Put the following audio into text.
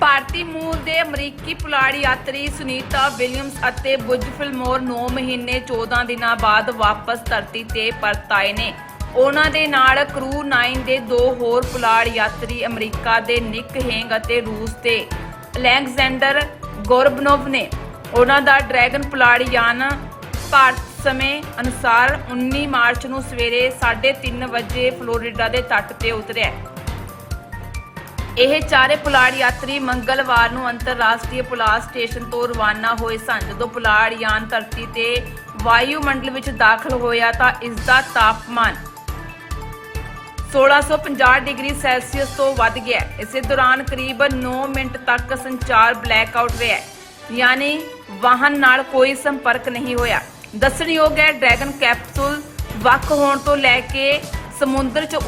ਭਾਰਤੀ ਮੂਲ ਦੇ ਅਮਰੀਕੀ ਪੁਲਾੜ ਯਾਤਰੀ ਸੁਨੀਤਾ ਵਿਲੀਅਮਸ ਅਤੇ ਬੁੱਜ ਫਿਲਮੋਰ 9 ਮਹੀਨੇ 14 ਦਿਨਾਂ ਬਾਅਦ ਵਾਪਸ ਧਰਤੀ ਤੇ ਪਰਤ ਆਏ ਨੇ। ਉਹਨਾਂ ਦੇ ਨਾਲ ਕਰੂ 9 ਦੇ ਦੋ ਹੋਰ ਪੁਲਾੜ ਯਾਤਰੀ ਅਮਰੀਕਾ ਦੇ ਨਿਕ ਹੇਂਗ ਅਤੇ ਰੂਸ ਦੇ ਅਲੈਗਜ਼ੈਂਡਰ ਗੋਰਬਨੋਵ ਨੇ। ਉਹਨਾਂ ਦਾ ਡਰੈਗਨ ਪੁਲਾੜ ਯਾਨ ਭਾਰਤ ਸਮੇਂ ਅਨੁਸਾਰ 19 ਮਾਰਚ ਨੂੰ ਸਵੇਰੇ 3:30 ਵਜੇ ਫਲੋਰੀਡਾ ਦੇ ਤੱਟ ਤੇ ਉਤਰਿਆ। ਇਹ ਚਾਰੇ ਪੁਲਾੜ ਯਾਤਰੀ ਮੰਗਲਵਾਰ ਨੂੰ ਅੰਤਰਰਾਸ਼ਟਰੀ ਪੁਲਾੜ ਸਟੇਸ਼ਨ ਤੋਂ ਰਵਾਨਾ ਹੋਏ ਸਨ। ਜਦੋਂ ਪੁਲਾੜ ਯਾਨ ਧਰਤੀ ਤੇ ਵਾਯੂਮੰਡਲ ਵਿੱਚ ਦਾਖਲ ਹੋਇਆ ਤਾਂ ਇਸ ਦਾ ਤਾਪਮਾਨ 1650 ਡਿਗਰੀ ਸੈਲਸੀਅਸ ਤੋਂ ਵੱਧ ਗਿਆ ਇਸੇ ਦੌਰਾਨ ਕਰੀਬ 9 ਮਿੰਟ ਤੱਕ ਸੰਚਾਰ ਬਲੈਕ ਆਊਟ ਰਿਹਾ ਯਾਨੀ ਵਾਹਨ ਨਾਲ ਕੋਈ ਸੰਪਰਕ ਨਹੀਂ ਹੋਇਆ। ਦੱਸਣਯੋਗ ਹੈ, ਡਰੈਗਨ ਕੈਪਸੂਲ ਵੱਖ ਹੋਣ ਤੋਂ ਲੈ ਕੇ ਸਮੁੰਦਰ 'ਚ